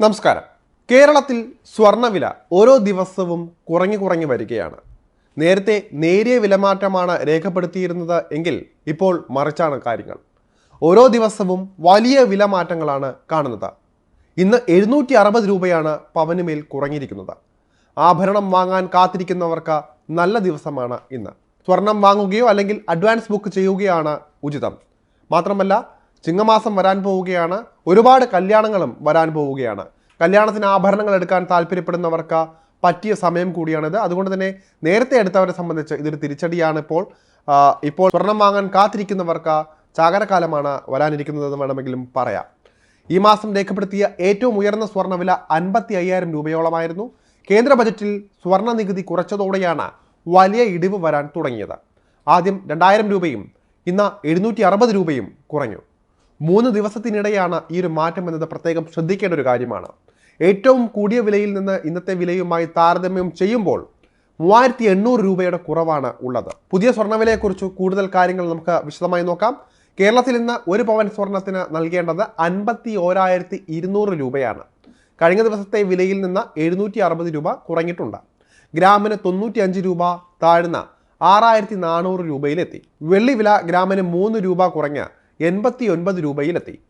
നമസ്കാരം. കേരളത്തിൽ സ്വർണവില ഓരോ ദിവസവും കുറഞ്ഞു കുറഞ്ഞു വരികയാണ്. നേരത്തെ നേരിയ വിലമാറ്റമാണ് രേഖപ്പെടുത്തിയിരുന്നത് എങ്കിൽ ഇപ്പോൾ മറിച്ചാണ് കാര്യങ്ങൾ. ഓരോ ദിവസവും വലിയ വിലമാറ്റങ്ങളാണ് കാണുന്നത്. ഇന്ന് എഴുന്നൂറ്റി അറുപത് രൂപയാണ് പവന് മേൽ കുറഞ്ഞിരിക്കുന്നത്. ആഭരണം വാങ്ങാൻ കാത്തിരിക്കുന്നവർക്ക് നല്ല ദിവസമാണ് ഇന്ന്. സ്വർണം വാങ്ങുകയോ അല്ലെങ്കിൽ അഡ്വാൻസ് ബുക്ക് ചെയ്യുകയാണ് ഉചിതം. മാത്രമല്ല ചിങ്ങമാസം വരാൻ പോവുകയാണ്. ഒരുപാട് കല്യാണങ്ങളും വരാൻ പോവുകയാണ്. കല്യാണത്തിന് ആഭരണങ്ങൾ എടുക്കാൻ താല്പര്യപ്പെടുന്നവർക്ക് പറ്റിയ സമയം കൂടിയാണിത്. അതുകൊണ്ട് തന്നെ നേരത്തെ എടുത്തവരെ സംബന്ധിച്ച് ഇതൊരു തിരിച്ചടിയാണ് ഇപ്പോൾ. ഇപ്പോൾ സ്വർണം വാങ്ങാൻ കാത്തിരിക്കുന്നവർക്ക് ചാകരകാലമാണ് വരാനിരിക്കുന്നതെന്ന് വേണമെങ്കിലും പറയാം. ഈ മാസം രേഖപ്പെടുത്തിയ ഏറ്റവും ഉയർന്ന സ്വർണവില അൻപത്തി അയ്യായിരം രൂപയോളമായിരുന്നു. കേന്ദ്ര ബജറ്റിൽ സ്വർണ നികുതി കുറച്ചതോടെയാണ് വലിയ ഇടിവ് വരാൻ തുടങ്ങിയത്. ആദ്യം രണ്ടായിരം രൂപയും ഇന്ന് എഴുന്നൂറ്റി അറുപത് രൂപയും കുറഞ്ഞു. മൂന്ന് ദിവസത്തിനിടെയാണ് ഈ ഒരു മാറ്റം എന്നത് പ്രത്യേകം ശ്രദ്ധിക്കേണ്ട ഒരു കാര്യമാണ്. ഏറ്റവും കൂടിയ വിലയിൽ നിന്ന് ഇന്നത്തെ വിലയുമായി താരതമ്യം ചെയ്യുമ്പോൾ മൂവായിരത്തി എണ്ണൂറ് രൂപയുടെ കുറവാണ് ഉള്ളത്. പുതിയ സ്വർണവിലയെക്കുറിച്ച് കൂടുതൽ കാര്യങ്ങൾ നമുക്ക് വിശദമായി നോക്കാം. കേരളത്തിൽ ഇന്ന് ഒരു പവൻ സ്വർണത്തിന് നൽകേണ്ടത് അൻപത്തി ഓരായിരത്തി ഇരുന്നൂറ് രൂപയാണ്. കഴിഞ്ഞ ദിവസത്തെ വിലയിൽ നിന്ന് എഴുന്നൂറ്റി അറുപത് രൂപ കുറഞ്ഞിട്ടുണ്ട്. ഗ്രാമിന് തൊണ്ണൂറ്റി അഞ്ച് രൂപ താഴ്ന്ന ആറായിരത്തി നാനൂറ് രൂപയിലെത്തി. വെള്ളി വില ഗ്രാമിന് മൂന്ന് രൂപ കുറഞ്ഞ് എൺപത്തി ഒൻപത് രൂപയിലെത്തി.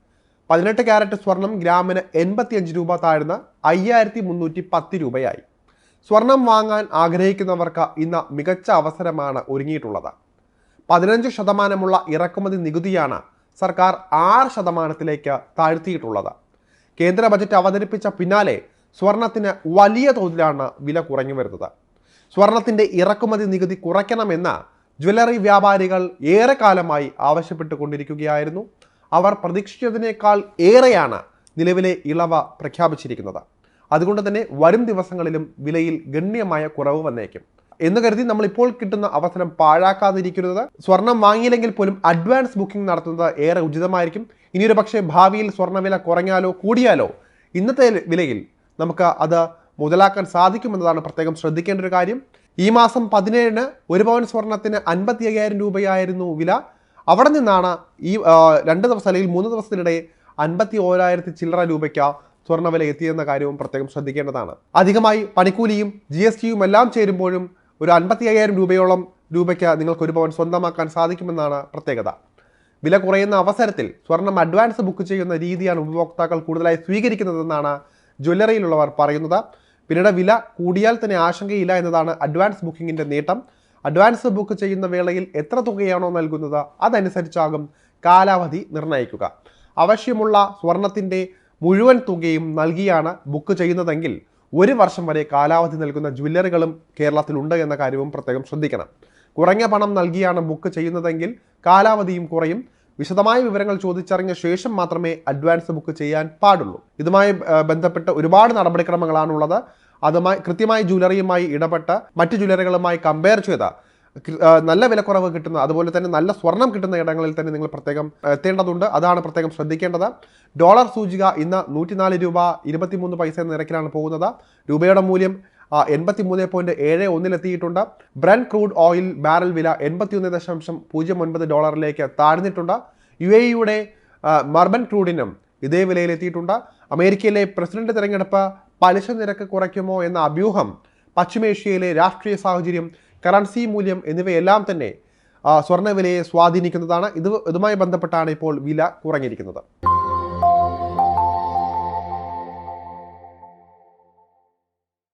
പതിനെട്ട് ക്യാരറ്റ് സ്വർണം ഗ്രാമിന് എൺപത്തിയഞ്ച് രൂപ താഴ്ന്ന അയ്യായിരത്തി മുന്നൂറ്റി പത്ത് രൂപയായി. സ്വർണം വാങ്ങാൻ ആഗ്രഹിക്കുന്നവർക്ക് ഇന്ന് മികച്ച അവസരമാണ് ഒരുങ്ങിയിട്ടുള്ളത്. പതിനഞ്ച് ശതമാനമുള്ള ഇറക്കുമതി നികുതിയാണ് സർക്കാർ ആറ് ശതമാനത്തിലേക്ക് താഴ്ത്തിയിട്ടുള്ളത്. കേന്ദ്ര ബജറ്റ് അവതരിപ്പിച്ച പിന്നാലെ സ്വർണത്തിന് വലിയ തോതിലാണ് വില കുറഞ്ഞു വരുന്നത്. സ്വർണത്തിന്റെ ഇറക്കുമതി നികുതി കുറയ്ക്കണമെന്ന് ജ്വല്ലറി വ്യാപാരികൾ ഏറെക്കാലമായി ആവശ്യപ്പെട്ടുകൊണ്ടിരിക്കുകയായിരുന്നു. അവർ പ്രതീക്ഷിച്ചതിനേക്കാൾ ഏറെയാണ് നിലവിലെ ഇളവ് പ്രഖ്യാപിച്ചിരിക്കുന്നത്. അതുകൊണ്ട് തന്നെ വരും ദിവസങ്ങളിലും വിലയിൽ ഗണ്യമായ കുറവ് വന്നേക്കും. എന്ന് കരുതി നമ്മൾ ഇപ്പോൾ കിട്ടുന്ന അവസരം പാഴാക്കാതിരിക്കുന്നത് സ്വർണം വാങ്ങിയില്ലെങ്കിൽ പോലും അഡ്വാൻസ് ബുക്കിംഗ് നടത്തുന്നത് ഏറെ ഉചിതമായിരിക്കും. ഇനിയൊരു പക്ഷേ ഭാവിയിൽ സ്വർണവില കുറഞ്ഞാലോ കൂടിയാലോ ഇന്നത്തെ വിലയിൽ നമുക്ക് അത് മുതലാക്കാൻ സാധിക്കുമെന്നതാണ് പ്രത്യേകം ശ്രദ്ധിക്കേണ്ട ഒരു കാര്യം. ഈ മാസം പതിനേഴിന് ഒരു പവൻ സ്വർണത്തിന് അൻപത്തി അയ്യായിരം രൂപയായിരുന്നു വില. അവിടെ നിന്നാണ് ഈ രണ്ട് ദിവസം അല്ലെങ്കിൽ മൂന്ന് ദിവസത്തിനിടെ അൻപത്തി ഓരായിരത്തി ചില്ലറ രൂപയ്ക്ക് സ്വർണവില എത്തിയെന്ന കാര്യവും പ്രത്യേകം ശ്രദ്ധിക്കേണ്ടതാണ്. അധികമായി പണിക്കൂലിയും ജി എസ് ടിയും എല്ലാം ചേരുമ്പോഴും ഒരു അൻപത്തി അയ്യായിരം രൂപയോളം രൂപയ്ക്ക് നിങ്ങൾക്ക് ഒരു പവൻ സ്വന്തമാക്കാൻ സാധിക്കുമെന്നാണ് പ്രത്യേകത. വില കുറയുന്ന അവസരത്തിൽ സ്വർണം അഡ്വാൻസ് ബുക്ക് ചെയ്യുന്ന രീതിയാണ് ഉപഭോക്താക്കൾ കൂടുതലായി സ്വീകരിക്കുന്നതെന്നാണ് ജ്വല്ലറിയിലുള്ളവർ പറയുന്നത്. പിന്നീട് വില കൂടിയാൽ തന്നെ ആശങ്കയില്ല എന്നതാണ് അഡ്വാൻസ് ബുക്കിങ്ങിന്റെ നേട്ടം. അഡ്വാൻസ് ബുക്ക് ചെയ്യുന്ന വേളയിൽ എത്ര തുകയാണോ നൽകുന്നത് അതനുസരിച്ചാകും കാലാവധി നിർണയിക്കുക. ആവശ്യമുള്ള സ്വർണത്തിന്റെ മുഴുവൻ തുകയും നൽകിയാണ് ബുക്ക് ചെയ്യുന്നതെങ്കിൽ ഒരു വർഷം വരെ കാലാവധി നൽകുന്ന ജ്വല്ലറികളും കേരളത്തിലുണ്ട് എന്ന കാര്യവും പ്രത്യേകം ശ്രദ്ധിക്കണം. കുറഞ്ഞ പണം നൽകിയാണ് ബുക്ക് ചെയ്യുന്നതെങ്കിൽ കാലാവധിയും കുറയും. വിശദമായ വിവരങ്ങൾ ചോദിച്ചറിഞ്ഞ ശേഷം മാത്രമേ അഡ്വാൻസ് ബുക്ക് ചെയ്യാൻ പാടുള്ളൂ. ഇതുമായി ബന്ധപ്പെട്ട ഒരുപാട് നടപടിക്രമങ്ങളാണുള്ളത്. അതുമായി കൃത്യമായി ജ്വല്ലറിയുമായി ഇടപെട്ട് മറ്റ് ജ്വല്ലറികളുമായി കമ്പയർ ചെയ്ത നല്ല വിലക്കുറവ് കിട്ടുന്ന അതുപോലെ തന്നെ നല്ല സ്വർണം കിട്ടുന്ന ഇടങ്ങളിൽ തന്നെ നിങ്ങൾ പ്രത്യേകം എത്തേണ്ടതുണ്ട്. അതാണ് പ്രത്യേകം ശ്രദ്ധിക്കേണ്ടത്. ഡോളർ സൂചിക ഇന്ന് നൂറ്റിനാല് രൂപ ഇരുപത്തിമൂന്ന് പൈസ എന്ന നിരക്കിലാണ് പോകുന്നത്. രൂപയുടെ മൂല്യം എൺപത്തി മൂന്ന് പോയിന്റ് ഏഴ് ഒന്നിലെത്തിയിട്ടുണ്ട് ബ്രൻ ക്രൂഡ് ഓയിൽ ബാരൽ വില എൺപത്തിയൊന്ന് ദശാംശം പൂജ്യം ഒൻപത് ഡോളറിലേക്ക് താഴ്ന്നിട്ടുണ്ട്. യു എ യുടെ മർബൻ ക്രൂഡിനും ഇതേ വിലയിലെത്തിയിട്ടുണ്ട് അമേരിക്കയിലെ പ്രസിഡന്റ് തിരഞ്ഞെടുപ്പ് പലിശ നിരക്ക് കുറയ്ക്കുമോ എന്ന അഭ്യൂഹം പശ്ചിമേഷ്യയിലെ രാഷ്ട്രീയ സാഹചര്യം കറൻസി മൂല്യം എന്നിവയെല്ലാം തന്നെ സ്വർണവിലയെ സ്വാധീനിക്കുന്നതാണ്. ഇത് ഇതുമായി ബന്ധപ്പെട്ടാണ് ഇപ്പോൾ വില കുറഞ്ഞിരിക്കുന്നത്.